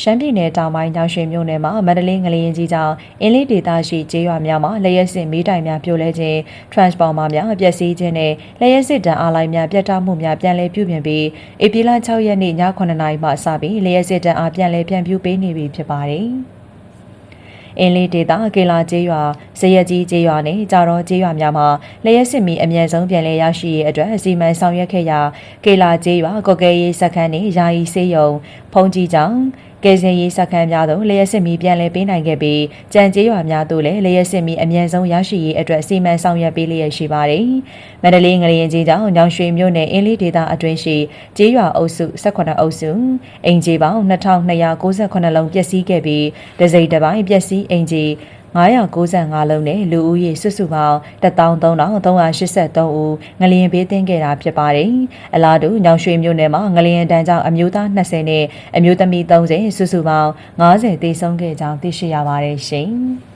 ရှမ်းပြည်နယ်တောင်ပိုင်းညောင်ရွှေမြို့နယ်မှာမန္တလေးငလျင်ကြီးကြောင့်အင်းလေးဒေသရှိကျေးရွာများမှာလျှက်စစ်မီးတိုင်များပြိုလဲခြင်း transformer များပျက်စီးခြင်းနဲ့လျှက်စစ်တံအားလိုင်းများပြတ်တောက်မှုများပြန်လည်ပြုပြင်ပြီးဧပြီလ6ရက်နေ့ည9:00နာရီမှစပြီးလျှက်စစ်တံအားပြန်လည်ပြန်ပြူပေးနေပြီဖြစ်ပါတယ်။အင်းလေးဒေတာကေလာကျေးရွာဇရက်ကြီးကျေးရွာနဲ့ကြာတော်ကျေးရွာများမှာလျှက်စစ်မီအမြဲဆုံးပြန်လည်ရရှိရေးအတွက်အစီအမံဆောင်ရွက်ခဲ့ရာကေလာကျေးရွာကော့ကဲရေးစခန်းနဲ့ယာယီစေးရုံဖုန်ကြီးကြောင့် ကယ်ဆယ်ရေးစခန်းများသို့လျှက်စစ်မီပြန်လည်ပေးနိုင်ခဲ့ပြီးကြံကျေးရွာများသို့လည်းလျှက်စစ်မီအမြဲဆုံးရရှိရေးအတွက်စီမံဆောင်ရွက်ပေးလျက်ရှိပါတယ်။မန္တလေးငလျင်ကြီးကြောင့်ညောင်ရွှေမြို့နယ်အင်းလေးဒေသအတွင်းရှိကျေးရွာအုပ်စု18အုပ်စုအင်ဂျီပေါင်း2298လုံးပျက်စီးခဲ့ပြီးဒဇိတ်တစ်ပိုင်းပျက်စီးအင်ဂျီ 995လုံးနဲ့လူဦးရေစုစုပေါင်း13383ဦးငလျင်ဘေးသင့်ခဲ့တာဖြစ်ပါတယ်။အလားတူညောင်ရွှေမြို့နယ်မှာငလျင်တန်းကြောင့်အမျိုးသား20နဲ့အမျိုးသမီး30စုစုပေါင်း90သေဆုံးခဲ့ကြောင်းသိရှိရပါတယ်ရှင်။